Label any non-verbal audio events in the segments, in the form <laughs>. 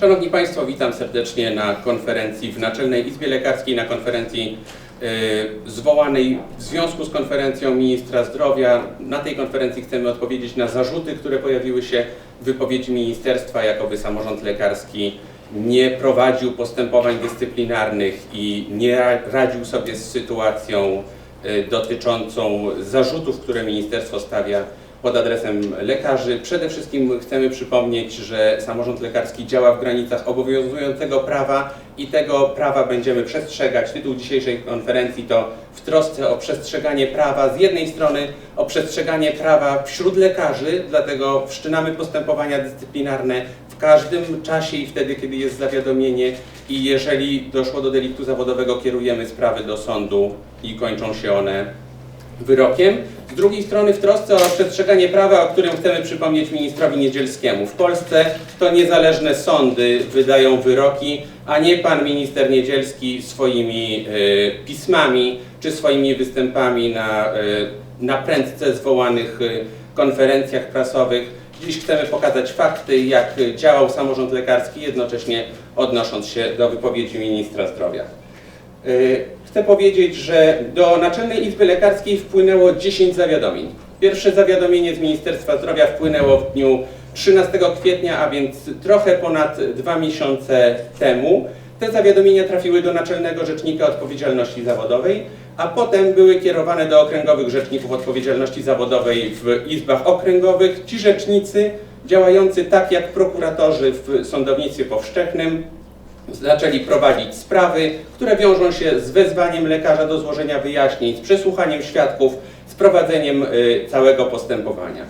Szanowni Państwo, witam serdecznie na konferencji w Naczelnej Izbie Lekarskiej, na konferencji y, zwołanej w związku z konferencją ministra zdrowia. Na tej konferencji chcemy odpowiedzieć na zarzuty, które pojawiły się w wypowiedzi ministerstwa, jakoby samorząd lekarski nie prowadził postępowań dyscyplinarnych i nie ra- radził sobie z sytuacją y, dotyczącą zarzutów, które ministerstwo stawia pod adresem lekarzy. Przede wszystkim chcemy przypomnieć, że samorząd lekarski działa w granicach obowiązującego prawa i tego prawa będziemy przestrzegać. Tytuł dzisiejszej konferencji to w trosce o przestrzeganie prawa. Z jednej strony o przestrzeganie prawa wśród lekarzy, dlatego wszczynamy postępowania dyscyplinarne w każdym czasie i wtedy, kiedy jest zawiadomienie i jeżeli doszło do deliktu zawodowego, kierujemy sprawy do sądu i kończą się one wyrokiem. Z drugiej strony w trosce o przestrzeganie prawa, o którym chcemy przypomnieć ministrowi Niedzielskiemu. W Polsce to niezależne sądy wydają wyroki, a nie pan minister Niedzielski swoimi e, pismami czy swoimi występami na, e, na prędce zwołanych e, konferencjach prasowych. Dziś chcemy pokazać fakty, jak działał samorząd lekarski, jednocześnie odnosząc się do wypowiedzi ministra zdrowia. Y, Chcę powiedzieć, że do Naczelnej Izby Lekarskiej wpłynęło 10 zawiadomień. Pierwsze zawiadomienie z Ministerstwa Zdrowia wpłynęło w dniu 13 kwietnia, a więc trochę ponad dwa miesiące temu. Te zawiadomienia trafiły do Naczelnego Rzecznika Odpowiedzialności Zawodowej, a potem były kierowane do okręgowych rzeczników odpowiedzialności zawodowej w izbach okręgowych. Ci rzecznicy, działający tak jak prokuratorzy w sądownictwie powszechnym, zaczęli prowadzić sprawy, które wiążą się z wezwaniem lekarza do złożenia wyjaśnień, z przesłuchaniem świadków, z prowadzeniem y, całego postępowania.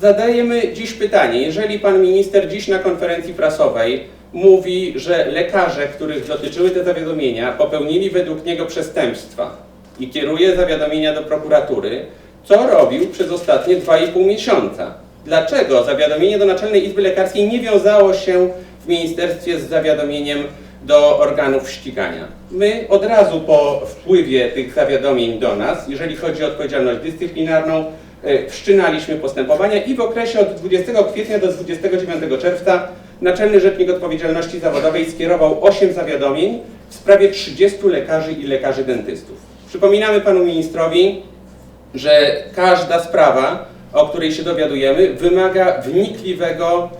Zadajemy dziś pytanie, jeżeli pan minister dziś na konferencji prasowej mówi, że lekarze, których dotyczyły te zawiadomienia, popełnili według niego przestępstwa i kieruje zawiadomienia do prokuratury, co robił przez ostatnie 2,5 miesiąca? Dlaczego zawiadomienie do Naczelnej Izby Lekarskiej nie wiązało się w ministerstwie z zawiadomieniem do organów ścigania. My od razu po wpływie tych zawiadomień do nas, jeżeli chodzi o odpowiedzialność dyscyplinarną, e, wszczynaliśmy postępowania i w okresie od 20 kwietnia do 29 czerwca Naczelny Rzecznik Odpowiedzialności Zawodowej skierował 8 zawiadomień w sprawie 30 lekarzy i lekarzy dentystów. Przypominamy panu ministrowi, że każda sprawa, o której się dowiadujemy, wymaga wnikliwego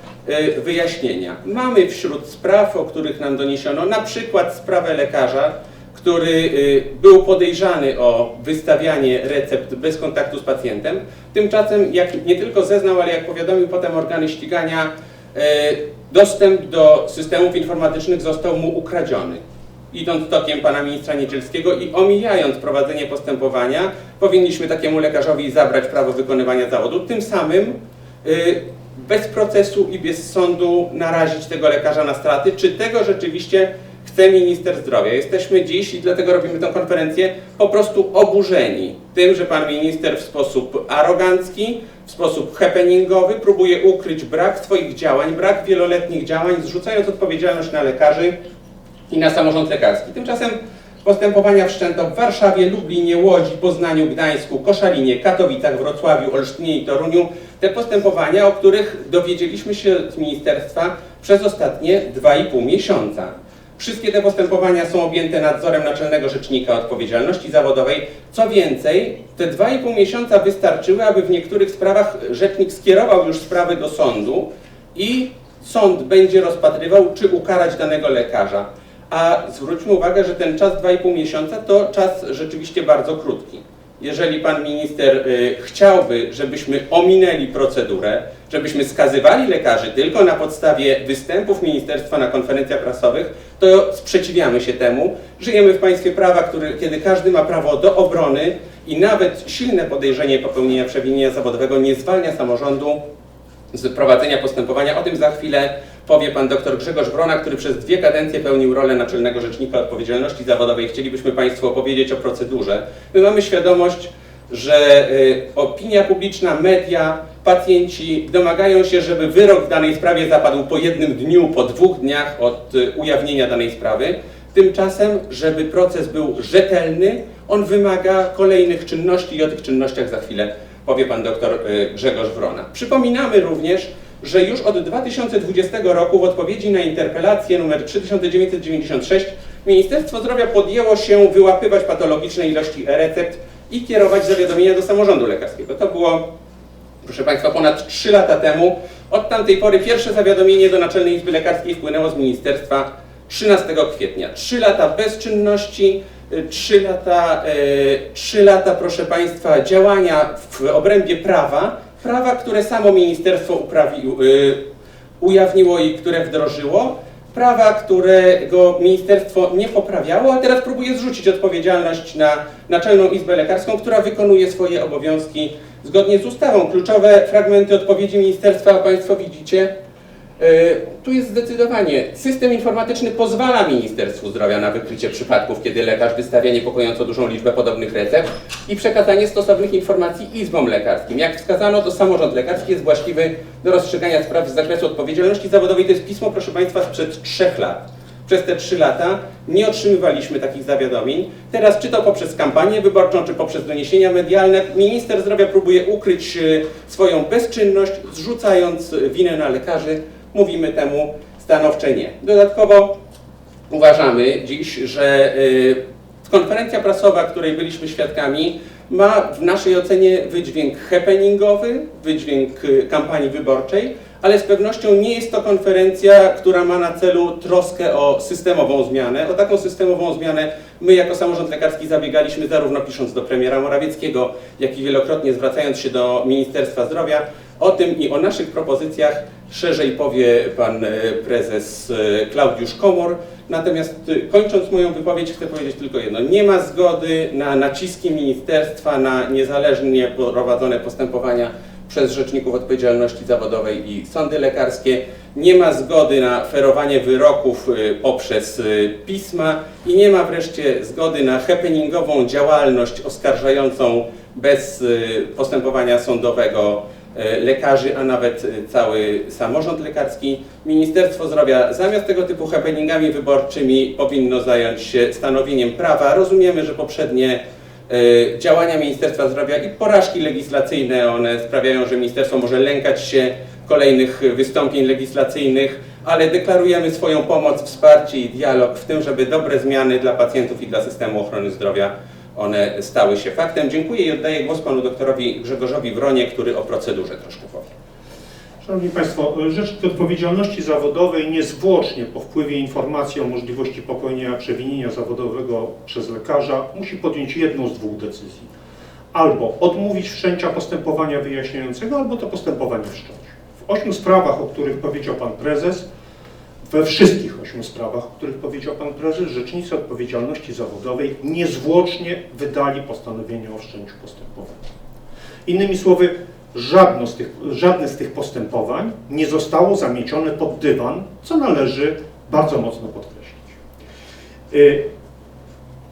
wyjaśnienia. Mamy wśród spraw, o których nam doniesiono, na przykład sprawę lekarza, który y, był podejrzany o wystawianie recept bez kontaktu z pacjentem. Tymczasem, jak nie tylko zeznał, ale jak powiadomił potem organy ścigania, y, dostęp do systemów informatycznych został mu ukradziony idąc tokiem pana ministra Niedzielskiego i omijając prowadzenie postępowania, powinniśmy takiemu lekarzowi zabrać prawo wykonywania zawodu, tym samym bez procesu i bez sądu narazić tego lekarza na straty. Czy tego rzeczywiście chce minister zdrowia? Jesteśmy dziś i dlatego robimy tę konferencję po prostu oburzeni tym, że pan minister w sposób arogancki, w sposób happeningowy próbuje ukryć brak swoich działań, brak wieloletnich działań, zrzucając odpowiedzialność na lekarzy, i na samorząd lekarski. Tymczasem postępowania wszczęto w Warszawie, Lublinie, Łodzi, Poznaniu, Gdańsku, Koszalinie, Katowicach, Wrocławiu, Olsztynie i Toruniu. Te postępowania, o których dowiedzieliśmy się z ministerstwa przez ostatnie 2,5 miesiąca. Wszystkie te postępowania są objęte nadzorem Naczelnego Rzecznika Odpowiedzialności Zawodowej. Co więcej, te 2,5 miesiąca wystarczyły, aby w niektórych sprawach rzecznik skierował już sprawy do sądu i sąd będzie rozpatrywał, czy ukarać danego lekarza. A zwróćmy uwagę, że ten czas 2,5 miesiąca to czas rzeczywiście bardzo krótki. Jeżeli pan minister y, chciałby, żebyśmy ominęli procedurę, żebyśmy skazywali lekarzy tylko na podstawie występów ministerstwa na konferencjach prasowych, to sprzeciwiamy się temu. Żyjemy w państwie prawa, który, kiedy każdy ma prawo do obrony i nawet silne podejrzenie popełnienia przewinienia zawodowego nie zwalnia samorządu z prowadzenia postępowania. O tym za chwilę powie pan dr Grzegorz Wrona, który przez dwie kadencje pełnił rolę Naczelnego Rzecznika Odpowiedzialności Zawodowej. Chcielibyśmy Państwu opowiedzieć o procedurze. My mamy świadomość, że y, opinia publiczna, media, pacjenci domagają się, żeby wyrok w danej sprawie zapadł po jednym dniu, po dwóch dniach od y, ujawnienia danej sprawy. Tymczasem, żeby proces był rzetelny, on wymaga kolejnych czynności i o tych czynnościach za chwilę powie pan dr y, Grzegorz Wrona. Przypominamy również, że już od 2020 roku w odpowiedzi na interpelację nr 3996 Ministerstwo Zdrowia podjęło się wyłapywać patologiczne ilości e-recept i kierować zawiadomienia do samorządu lekarskiego. To było, proszę Państwa, ponad 3 lata temu. Od tamtej pory pierwsze zawiadomienie do Naczelnej Izby Lekarskiej wpłynęło z ministerstwa 13 kwietnia. 3 lata bezczynności, 3 lata, 3 lata, proszę Państwa, działania w obrębie prawa, prawa, które samo ministerstwo y, ujawniło i które wdrożyło, prawa, którego ministerstwo nie poprawiało, a teraz próbuje zrzucić odpowiedzialność na Naczelną Izbę Lekarską, która wykonuje swoje obowiązki zgodnie z ustawą. Kluczowe fragmenty odpowiedzi ministerstwa Państwo widzicie. Yy, Tu jest zdecydowanie. System informatyczny pozwala Ministerstwu Zdrowia na wykrycie przypadków, kiedy lekarz wystawia niepokojąco dużą liczbę podobnych recept i przekazanie stosownych informacji izbom lekarskim. Jak wskazano, to samorząd lekarski jest właściwy do rozstrzygania spraw z zakresu odpowiedzialności zawodowej. To jest pismo, proszę Państwa, sprzed trzech lat. Przez te trzy lata nie otrzymywaliśmy takich zawiadomień. Teraz, czy to poprzez kampanię wyborczą, czy poprzez doniesienia medialne, minister zdrowia próbuje ukryć e, swoją bezczynność, zrzucając winę na lekarzy. Mówimy temu stanowcze nie. Dodatkowo uważamy dziś, że y, konferencja prasowa, której byliśmy świadkami, ma w naszej ocenie wydźwięk happeningowy, wydźwięk y, kampanii wyborczej, ale z pewnością nie jest to konferencja, która ma na celu troskę o systemową zmianę. O taką systemową zmianę my jako samorząd lekarski zabiegaliśmy zarówno pisząc do premiera Morawieckiego, jak i wielokrotnie zwracając się do Ministerstwa Zdrowia. O tym i o naszych propozycjach szerzej powie pan e, prezes e, Klaudiusz Komor. Natomiast e, kończąc moją wypowiedź chcę powiedzieć tylko jedno. Nie ma zgody na naciski ministerstwa na niezależnie prowadzone postępowania przez rzeczników odpowiedzialności zawodowej i sądy lekarskie. Nie ma zgody na ferowanie wyroków poprzez pisma i nie ma wreszcie zgody na happeningową działalność oskarżającą bez postępowania sądowego lekarzy, a nawet y, cały samorząd lekarski. Ministerstwo Zdrowia zamiast tego typu happeningami wyborczymi powinno zająć się stanowieniem prawa. Rozumiemy, że poprzednie y, działania Ministerstwa Zdrowia i porażki legislacyjne, one sprawiają, że ministerstwo może lękać się kolejnych wystąpień legislacyjnych, ale deklarujemy swoją pomoc, wsparcie i dialog w tym, żeby dobre zmiany dla pacjentów i dla systemu ochrony zdrowia one stały się faktem. Dziękuję i oddaję głos panu doktorowi Grzegorzowi Wronie, który o procedurze troszkę powie. Szanowni Państwo, Rzecznik Odpowiedzialności Zawodowej niezwłocznie po wpływie informacji o możliwości popełnienia przewinienia zawodowego przez lekarza musi podjąć jedną z dwóch decyzji. Albo odmówić wszczęcia postępowania wyjaśniającego, albo to postępowanie wszcząć. W ośmiu sprawach, o których powiedział Pan Prezes, we wszystkich ośmiu sprawach, o których powiedział Pan Prezes, Rzecznicy Odpowiedzialności Zawodowej niezwłocznie wydali postanowienie o wszczęciu postępowania. Innymi słowy, żadne z, tych, żadne z tych postępowań nie zostało zamiecione pod dywan, co należy bardzo mocno podkreślić. Y,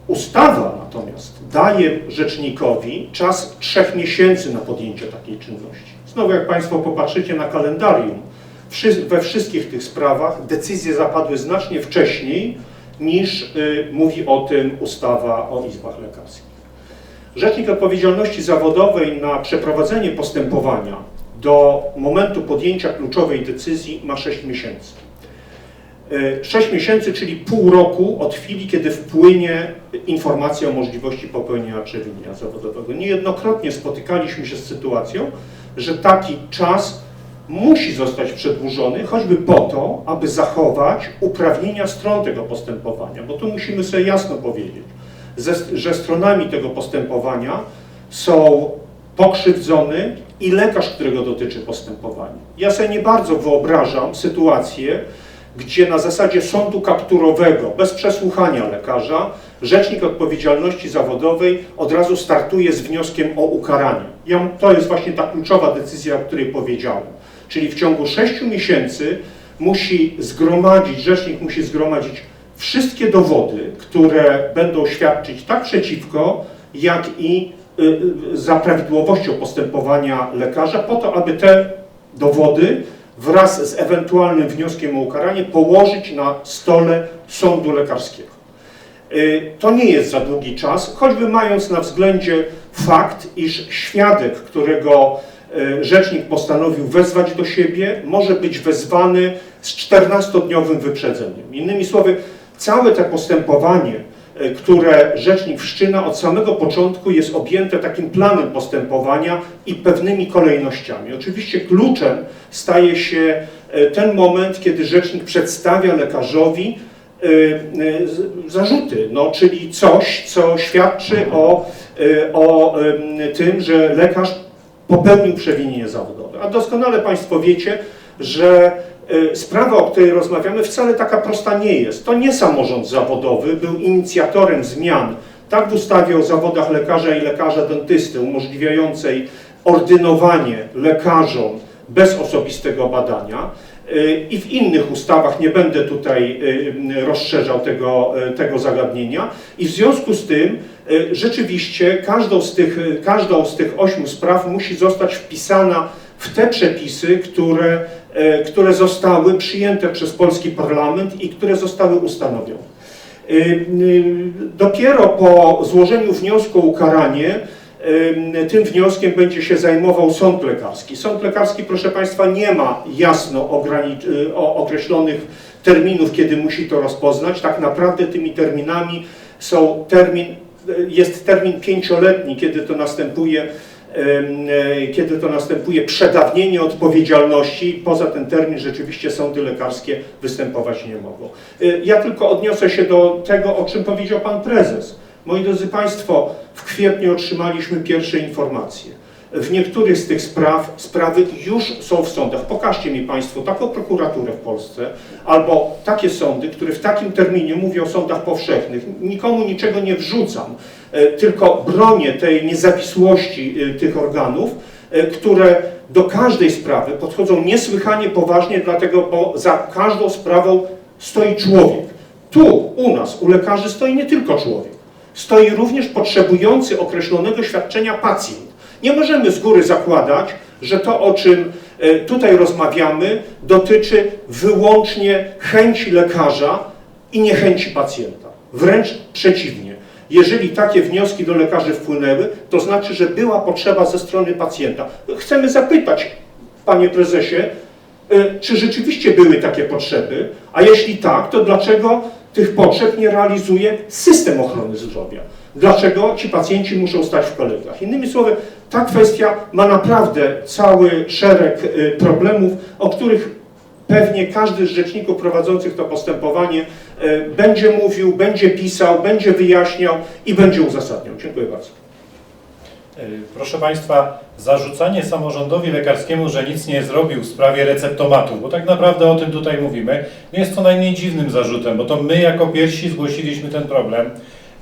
Ustawa natomiast daje rzecznikowi czas trzech miesięcy na podjęcie takiej czynności. Znowu, jak Państwo popatrzycie na kalendarium, we wszystkich tych sprawach decyzje zapadły znacznie wcześniej niż y, mówi o tym ustawa o izbach lekarskich. Rzecznik Odpowiedzialności Zawodowej na przeprowadzenie postępowania do momentu podjęcia kluczowej decyzji ma 6 miesięcy. 6 miesięcy, czyli pół roku od chwili, kiedy wpłynie informacja o możliwości popełnienia przewinienia zawodowego. Niejednokrotnie spotykaliśmy się z sytuacją, że taki czas musi zostać przedłużony, choćby po to, aby zachować uprawnienia stron tego postępowania, bo tu musimy sobie jasno powiedzieć, że stronami tego postępowania są pokrzywdzony i lekarz, którego dotyczy postępowanie. Ja sobie nie bardzo wyobrażam sytuację, gdzie na zasadzie sądu kapturowego, bez przesłuchania lekarza, rzecznik odpowiedzialności zawodowej od razu startuje z wnioskiem o ukaranie. Ja, to jest właśnie ta kluczowa decyzja, o której powiedziałem. Czyli w ciągu 6 miesięcy musi zgromadzić, rzecznik musi zgromadzić wszystkie dowody, które będą świadczyć tak przeciwko, jak i y, y, za prawidłowością postępowania lekarza, po to, aby te dowody wraz z ewentualnym wnioskiem o ukaranie położyć na stole sądu lekarskiego. Y, To nie jest za długi czas, choćby mając na względzie fakt, iż świadek, którego rzecznik postanowił wezwać do siebie, może być wezwany z 14-dniowym wyprzedzeniem. Innymi słowy, całe to postępowanie, e, które rzecznik wszczyna od samego początku jest objęte takim planem postępowania i pewnymi kolejnościami. Oczywiście kluczem staje się e, ten moment, kiedy rzecznik przedstawia lekarzowi e, e, zarzuty, no, czyli coś, co świadczy o, e, o tym, że lekarz popełnił przewinienie zawodowe. A doskonale Państwo wiecie, że e, sprawa, o której rozmawiamy, wcale taka prosta nie jest. To nie samorząd zawodowy był inicjatorem zmian tak w ustawie o zawodach lekarza i lekarza dentysty umożliwiającej ordynowanie lekarzom bez osobistego badania y, i w innych ustawach, nie będę tutaj y, rozszerzał tego, y, tego zagadnienia i w związku z tym y, rzeczywiście każdą z, tych, y, każdą z tych ośmiu spraw musi zostać wpisana w te przepisy, które, y, które zostały przyjęte przez polski parlament i które zostały ustanowione. Y, y, Dopiero po złożeniu wniosku o ukaranie y, tym wnioskiem będzie się zajmował sąd lekarski. Sąd lekarski, proszę Państwa, nie ma jasno y, określonych terminów, kiedy musi to rozpoznać. Tak naprawdę tymi terminami są termin, y, jest termin pięcioletni, kiedy to następuje e, kiedy to następuje przedawnienie odpowiedzialności, poza ten termin rzeczywiście sądy lekarskie występować nie mogą. Y, Ja tylko odniosę się do tego, o czym powiedział Pan Prezes. Moi drodzy Państwo, w kwietniu otrzymaliśmy pierwsze informacje. W niektórych z tych spraw sprawy już są w sądach. Pokażcie mi Państwo taką prokuraturę w Polsce albo takie sądy, które w takim terminie, mówię o sądach powszechnych, nikomu niczego nie wrzucam, e, tylko bronię tej niezawisłości e, tych organów, e, które do każdej sprawy podchodzą niesłychanie poważnie, dlatego bo za każdą sprawą stoi człowiek. Tu, u nas, u lekarzy stoi nie tylko człowiek. Stoi również potrzebujący określonego świadczenia pacjent. Nie możemy z góry zakładać, że to, o czym e, tutaj rozmawiamy, dotyczy wyłącznie chęci lekarza i niechęci pacjenta. Wręcz przeciwnie. Jeżeli takie wnioski do lekarzy wpłynęły, to znaczy, że była potrzeba ze strony pacjenta. Chcemy zapytać, panie prezesie, czy rzeczywiście były takie potrzeby, a jeśli tak, to dlaczego tych potrzeb nie realizuje system ochrony zdrowia? Dlaczego ci pacjenci muszą stać w kolejkach? Innymi słowy, ta kwestia ma naprawdę cały szereg y, problemów, o których pewnie każdy z rzeczników prowadzących to postępowanie y, będzie mówił, będzie pisał, będzie wyjaśniał i będzie uzasadniał. Dziękuję bardzo. Y, Proszę Państwa, zarzucanie samorządowi lekarskiemu, że nic nie zrobił w sprawie receptomatów, bo tak naprawdę o tym tutaj mówimy, nie jest to najmniej dziwnym zarzutem, bo to my jako pierwsi zgłosiliśmy ten problem.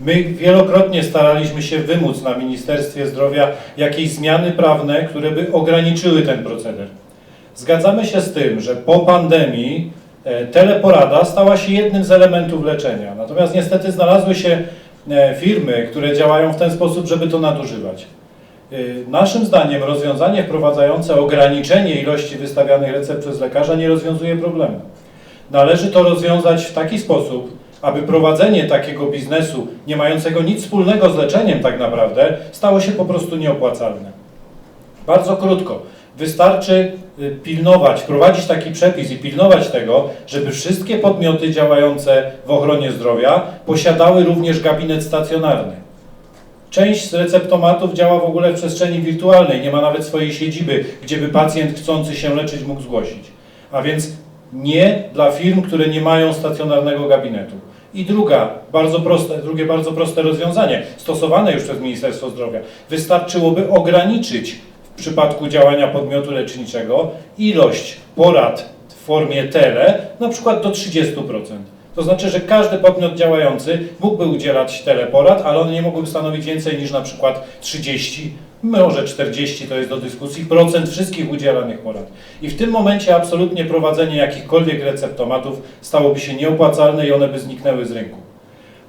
My wielokrotnie staraliśmy się wymóc na Ministerstwie Zdrowia jakieś zmiany prawne, które by ograniczyły ten proceder. Zgadzamy się z tym, że po pandemii e, teleporada stała się jednym z elementów leczenia. Natomiast niestety znalazły się e, firmy, które działają w ten sposób, żeby to nadużywać. Y, Naszym zdaniem rozwiązanie wprowadzające ograniczenie ilości wystawianych recept przez lekarza nie rozwiązuje problemu. Należy to rozwiązać w taki sposób, aby prowadzenie takiego biznesu, nie mającego nic wspólnego z leczeniem tak naprawdę, stało się po prostu nieopłacalne. Bardzo krótko. Wystarczy y, pilnować, wprowadzić taki przepis i pilnować tego, żeby wszystkie podmioty działające w ochronie zdrowia posiadały również gabinet stacjonarny. Część z receptomatów działa w ogóle w przestrzeni wirtualnej, nie ma nawet swojej siedziby, gdzie by pacjent chcący się leczyć mógł zgłosić. A więc nie dla firm, które nie mają stacjonarnego gabinetu. I druga, bardzo proste, drugie bardzo proste rozwiązanie, stosowane już przez Ministerstwo Zdrowia, wystarczyłoby ograniczyć w przypadku działania podmiotu leczniczego ilość porad w formie tele, na przykład do 30%. To znaczy, że każdy podmiot działający mógłby udzielać teleporad, ale one nie mogłyby stanowić więcej niż na przykład 30, może 40, to jest do dyskusji, procent wszystkich udzielanych porad. I w tym momencie absolutnie prowadzenie jakichkolwiek receptomatów stałoby się nieopłacalne i one by zniknęły z rynku.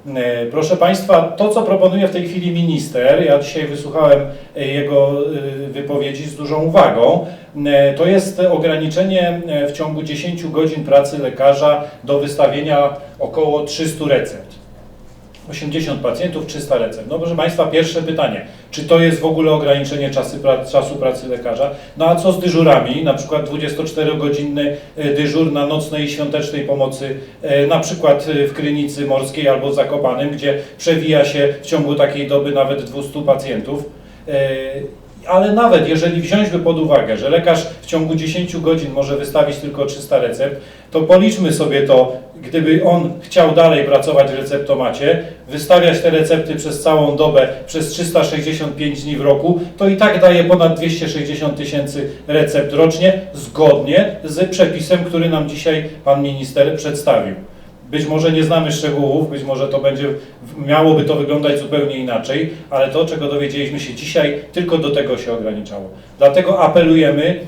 E, Proszę Państwa, to co proponuje w tej chwili minister, ja dzisiaj wysłuchałem e, jego e, wypowiedzi z dużą uwagą, to jest ograniczenie w ciągu 10 godzin pracy lekarza do wystawienia około 300 recept. 80 pacjentów, 300 recept. No proszę Państwa, pierwsze pytanie, czy to jest w ogóle ograniczenie czasu, pra, czasu pracy lekarza? No a co z dyżurami, na przykład 24-godzinny e, dyżur na nocnej i świątecznej pomocy, e, na przykład e, w Krynicy Morskiej albo w Zakopanem, gdzie przewija się w ciągu takiej doby nawet 200 pacjentów. Ale nawet jeżeli wziąć by pod uwagę, że lekarz w ciągu 10 godzin może wystawić tylko 300 recept, to policzmy sobie to, gdyby on chciał dalej pracować w receptomacie, wystawiać te recepty przez całą dobę, przez 365 dni w roku, to i tak daje ponad 260 tysięcy recept rocznie, zgodnie z przepisem, który nam dzisiaj pan minister przedstawił. Być może nie znamy szczegółów, być może to będzie, miałoby to wyglądać zupełnie inaczej, ale to, czego dowiedzieliśmy się dzisiaj, tylko do tego się ograniczało. Dlatego apelujemy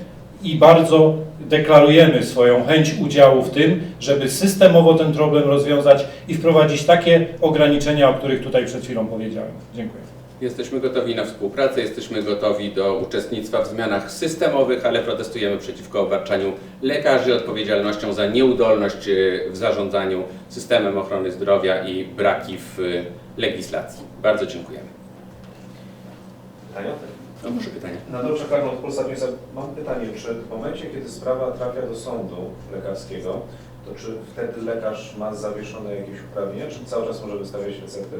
i bardzo deklarujemy swoją chęć udziału w tym, żeby systemowo ten problem rozwiązać i wprowadzić takie ograniczenia, o których tutaj przed chwilą powiedziałem. Dziękuję. Jesteśmy gotowi na współpracę, jesteśmy gotowi do uczestnictwa w zmianach systemowych, ale protestujemy przeciwko obarczaniu lekarzy odpowiedzialnością za nieudolność e, w zarządzaniu systemem ochrony zdrowia i braki w e, legislacji. Bardzo dziękujemy. Pytania? No może pytanie. Na dobrze karną od Polsat Newsa mam pytanie, czy w momencie, kiedy sprawa trafia do sądu lekarskiego, to czy wtedy lekarz ma zawieszone jakieś uprawnienia, czy cały czas może wystawiać recepty?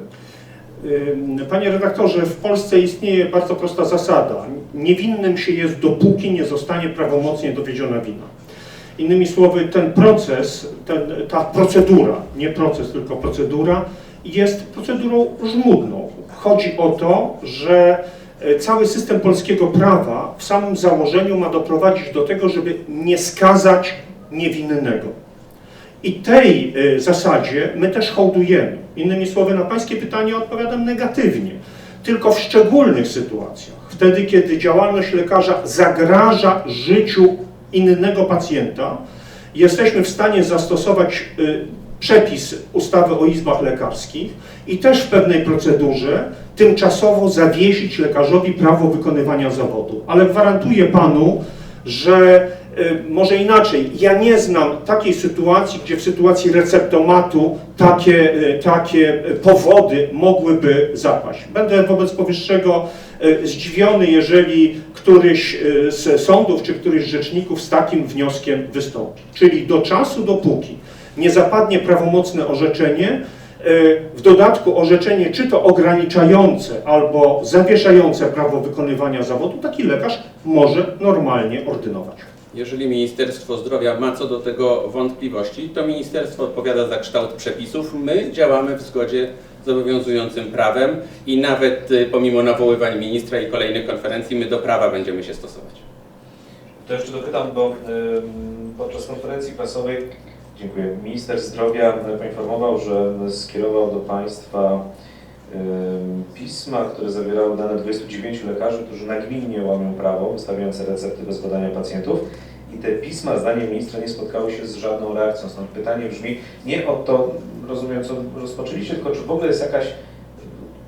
Panie redaktorze, w Polsce istnieje bardzo prosta zasada. Niewinnym się jest dopóki nie zostanie prawomocnie dowiedziona wina. Innymi słowy, ten proces, ten, ta procedura, nie proces, tylko procedura, jest procedurą żmudną. Chodzi o to, że e, cały system polskiego prawa w samym założeniu ma doprowadzić do tego, żeby nie skazać niewinnego. I tej y, zasadzie my też hołdujemy. Innymi słowy, na Pańskie pytanie odpowiadam negatywnie. Tylko w szczególnych sytuacjach, wtedy kiedy działalność lekarza zagraża życiu innego pacjenta, jesteśmy w stanie zastosować y, przepis ustawy o izbach lekarskich i też w pewnej procedurze tymczasowo zawiesić lekarzowi prawo wykonywania zawodu. Ale gwarantuję Panu, że może inaczej, ja nie znam takiej sytuacji, gdzie w sytuacji receptomatu takie, y, takie y, powody mogłyby zapaść. Będę wobec powyższego y, zdziwiony, jeżeli któryś y, z sądów czy któryś z rzeczników z takim wnioskiem wystąpi. Czyli do czasu, dopóki nie zapadnie prawomocne orzeczenie, y, w dodatku orzeczenie czy to ograniczające albo zawieszające prawo wykonywania zawodu, taki lekarz może normalnie ordynować. Jeżeli Ministerstwo Zdrowia ma co do tego wątpliwości, to Ministerstwo odpowiada za kształt przepisów. My działamy w zgodzie z obowiązującym prawem i nawet y, pomimo nawoływań ministra i kolejnych konferencji, my do prawa będziemy się stosować. To jeszcze dopytam, bo podczas konferencji prasowej, dziękuję, minister zdrowia poinformował, że skierował do Państwa pisma, które zawierały dane 29 lekarzy, którzy nagminnie łamią prawo, wystawiające recepty bez badania pacjentów. I te pisma, zdaniem ministra, nie spotkały się z żadną reakcją. Stąd pytanie brzmi nie o to, rozumiem, co rozpoczęliście, tylko czy w ogóle jest jakaś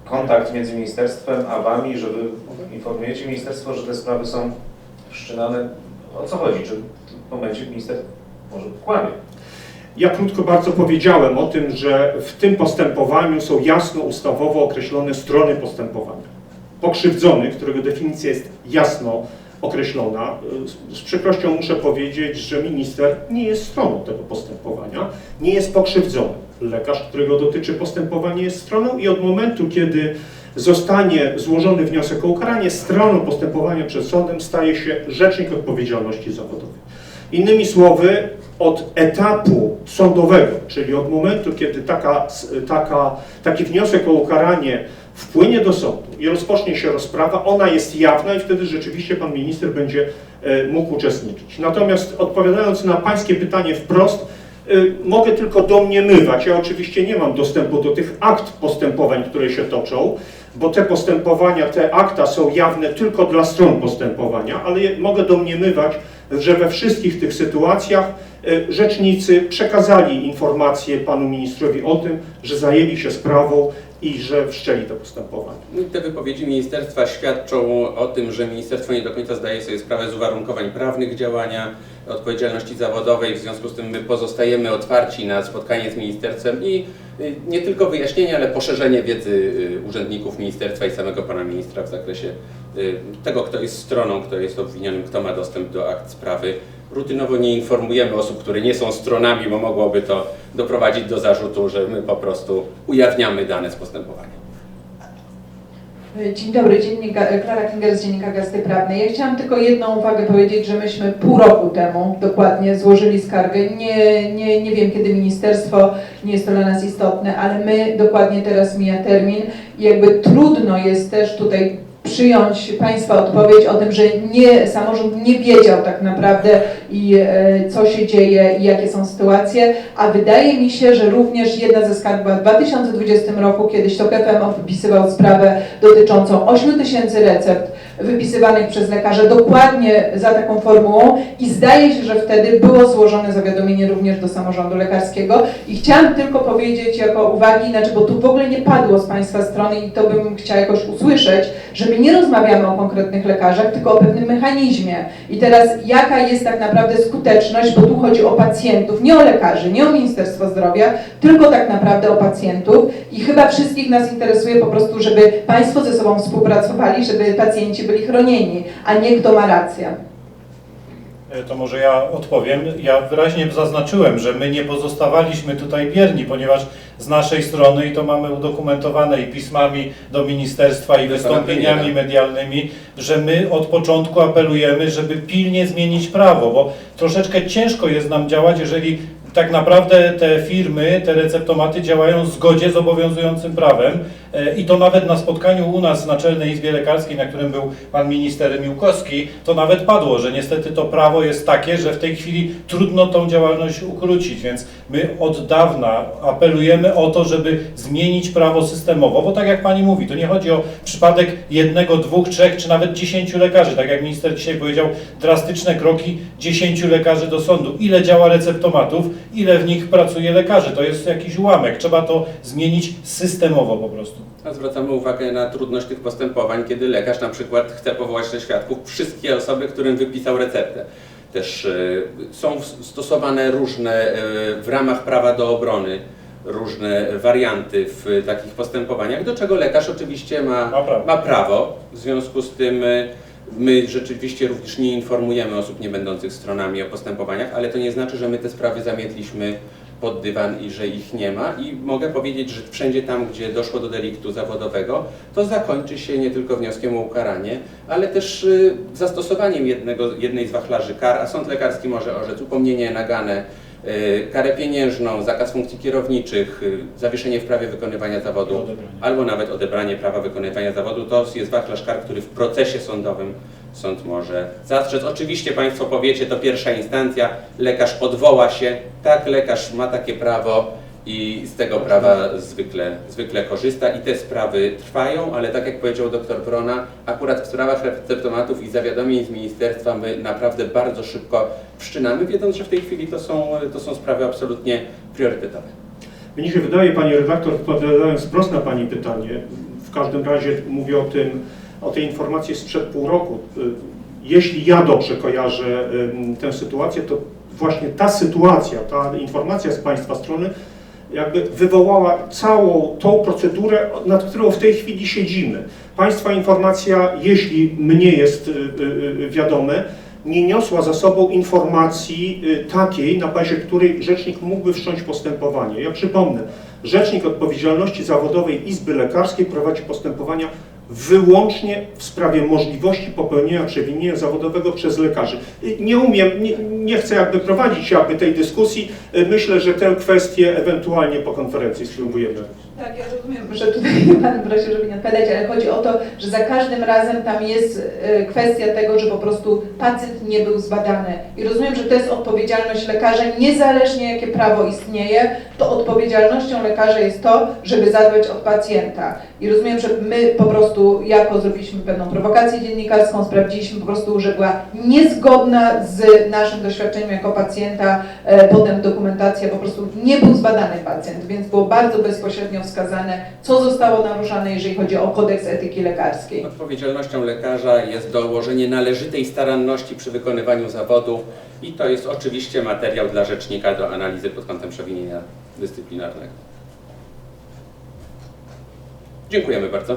kontakt między ministerstwem a Wami, że Wy informujecie ministerstwo, że te sprawy są wszczynane. O co chodzi? Czy w momencie minister może kłamie? Ja krótko bardzo powiedziałem o tym, że w tym postępowaniu są jasno ustawowo określone strony postępowania. Pokrzywdzony, którego definicja jest jasno określona. Z- Z przykrością muszę powiedzieć, że minister nie jest stroną tego postępowania, nie jest pokrzywdzony. Lekarz, którego dotyczy postępowanie jest stroną i od momentu, kiedy zostanie złożony wniosek o ukaranie, stroną postępowania przed sądem staje się rzecznik odpowiedzialności zawodowej. Innymi słowy, od etapu sądowego, czyli od momentu, kiedy taka, taka, taki wniosek o ukaranie wpłynie do sądu i rozpocznie się rozprawa, ona jest jawna i wtedy rzeczywiście pan minister będzie e, mógł uczestniczyć. Natomiast odpowiadając na pańskie pytanie wprost, e, mogę tylko domniemywać, ja oczywiście nie mam dostępu do tych akt postępowań, które się toczą, bo te postępowania, te akta są jawne tylko dla stron postępowania, ale mogę domniemywać, że we wszystkich tych sytuacjach e, rzecznicy przekazali informację panu ministrowi o tym, że zajęli się sprawą i że wszczeli to postępowanie. No Te wypowiedzi ministerstwa świadczą o tym, że ministerstwo nie do końca zdaje sobie sprawę z uwarunkowań prawnych działania, odpowiedzialności zawodowej. W związku z tym my pozostajemy otwarci na spotkanie z ministerstwem i y, nie tylko wyjaśnienie, ale poszerzenie wiedzy y, urzędników ministerstwa i samego pana ministra w zakresie y, tego, kto jest stroną, kto jest obwinionym, kto ma dostęp do akt sprawy. Rutynowo nie informujemy osób, które nie są stronami, bo mogłoby to doprowadzić do zarzutu, że my po prostu ujawniamy dane z postępowania. Dzień dobry, dziennika, Klara Klinger z Dziennika Gazety Prawnej. Ja chciałam tylko jedną uwagę powiedzieć, że myśmy pół roku temu dokładnie złożyli skargę. Nie, nie, nie wiem kiedy ministerstwo, nie jest to dla nas istotne, ale my dokładnie teraz mija termin i jakby trudno jest też tutaj przyjąć Państwa odpowiedź o tym, że nie, samorząd nie wiedział tak naprawdę i e, co się dzieje i jakie są sytuacje, a wydaje mi się, że również jedna ze skarg była w 2020 roku, kiedyś to KFM wypisywał sprawę dotyczącą 8 tysięcy recept wypisywanych przez lekarza dokładnie za taką formułą i zdaje się, że wtedy było złożone zawiadomienie również do samorządu lekarskiego i chciałam tylko powiedzieć jako uwagi, znaczy, bo tu w ogóle nie padło z Państwa strony i to bym chciała jakoś usłyszeć, że my nie rozmawiamy o konkretnych lekarzach, tylko o pewnym mechanizmie. I teraz jaka jest tak naprawdę skuteczność, bo tu chodzi o pacjentów, nie o lekarzy, nie o Ministerstwo Zdrowia, tylko tak naprawdę o pacjentów i chyba wszystkich nas interesuje po prostu, żeby Państwo ze sobą współpracowali, żeby pacjenci byli chronieni, a nie kto ma rację. E, To może ja odpowiem. Ja wyraźnie zaznaczyłem, że my nie pozostawaliśmy tutaj bierni, ponieważ z naszej strony, i to mamy udokumentowane i pismami do ministerstwa, i wystąpieniami medialnymi, że my od początku apelujemy, żeby pilnie zmienić prawo, bo troszeczkę ciężko jest nam działać, jeżeli tak naprawdę te firmy, te receptomaty działają w zgodzie z obowiązującym prawem i to nawet na spotkaniu u nas w Naczelnej Izbie Lekarskiej, na którym był pan minister Miłkowski, to nawet padło, że niestety to prawo jest takie, że w tej chwili trudno tą działalność ukrócić, więc my od dawna apelujemy o to, żeby zmienić prawo systemowo, bo tak jak pani mówi, to nie chodzi o przypadek jednego, dwóch, trzech czy nawet dziesięciu lekarzy, tak jak minister dzisiaj powiedział, drastyczne kroki dziesięciu lekarzy do sądu. Ile działa receptomatów, ile w nich pracuje lekarzy, to jest jakiś ułamek, trzeba to zmienić systemowo po prostu. A zwracamy uwagę na trudność tych postępowań, kiedy lekarz na przykład chce powołać do świadków wszystkie osoby, którym wypisał receptę. Też y, są stosowane różne y, w ramach prawa do obrony różne warianty w takich postępowaniach, do czego lekarz oczywiście ma, Ma prawo. ma prawo. W związku z tym y, my rzeczywiście również nie informujemy osób nie będących stronami o postępowaniach, ale to nie znaczy, że my te sprawy zamietliśmy pod dywan i że ich nie ma. I mogę powiedzieć, że wszędzie tam, gdzie doszło do deliktu zawodowego, to zakończy się nie tylko wnioskiem o ukaranie, ale też y, zastosowaniem jednego, jednej z wachlarzy kar, a sąd lekarski może orzec upomnienie nagane, y, karę pieniężną, zakaz funkcji kierowniczych, y, zawieszenie w prawie wykonywania zawodu, albo nawet odebranie prawa wykonywania zawodu. To jest wachlarz kar, który w procesie sądowym sąd może zastrzec. Oczywiście Państwo powiecie, to pierwsza instancja, lekarz odwoła się. Tak, lekarz ma takie prawo i z tego prawa zwykle, zwykle korzysta i te sprawy trwają, ale tak jak powiedział dr Brona, akurat w sprawach receptomatów i zawiadomień z ministerstwa my naprawdę bardzo szybko wszczynamy, wiedząc, że w tej chwili to są, to są sprawy absolutnie priorytetowe. Mnie się wydaje, Pani redaktor, odpowiadając wprost na Pani pytanie, w każdym razie mówię o tym, o tej informacji sprzed pół roku. Y, Jeśli ja dobrze kojarzę tę sytuację, to właśnie ta sytuacja, ta informacja z Państwa strony jakby wywołała całą tą procedurę, nad którą w tej chwili siedzimy. Państwa informacja, jeśli mnie jest y, y, wiadome, nie niosła za sobą informacji takiej, na bazie której rzecznik mógłby wszcząć postępowanie. Ja przypomnę, Rzecznik Odpowiedzialności Zawodowej Izby Lekarskiej prowadzi postępowania wyłącznie w sprawie możliwości popełnienia przewinienia zawodowego przez lekarzy. Nie umiem, nie, nie chcę jakby prowadzić jakby tej dyskusji. Myślę, że tę kwestię ewentualnie po konferencji spróbujemy. Tak, ja rozumiem, że tutaj <laughs> Pan prosi, żeby nie odpowiadać, ale chodzi o to, że za każdym razem tam jest e, kwestia tego, że po prostu pacjent nie był zbadany. I rozumiem, że to jest odpowiedzialność lekarza, niezależnie jakie prawo istnieje, to odpowiedzialnością lekarza jest to, żeby zadbać o pacjenta. I rozumiem, że my po prostu jako zrobiliśmy pewną prowokację dziennikarską, sprawdziliśmy po prostu, że była niezgodna z naszym doświadczeniem jako pacjenta, e, potem dokumentacja, po prostu nie był zbadany pacjent, więc było bardzo bezpośrednio wskazane, co zostało naruszane, jeżeli chodzi o kodeks etyki lekarskiej. Odpowiedzialnością lekarza jest dołożenie należytej staranności przy wykonywaniu zawodu i to jest oczywiście materiał dla rzecznika do analizy pod kątem przewinienia dyscyplinarnego. Dziękujemy bardzo.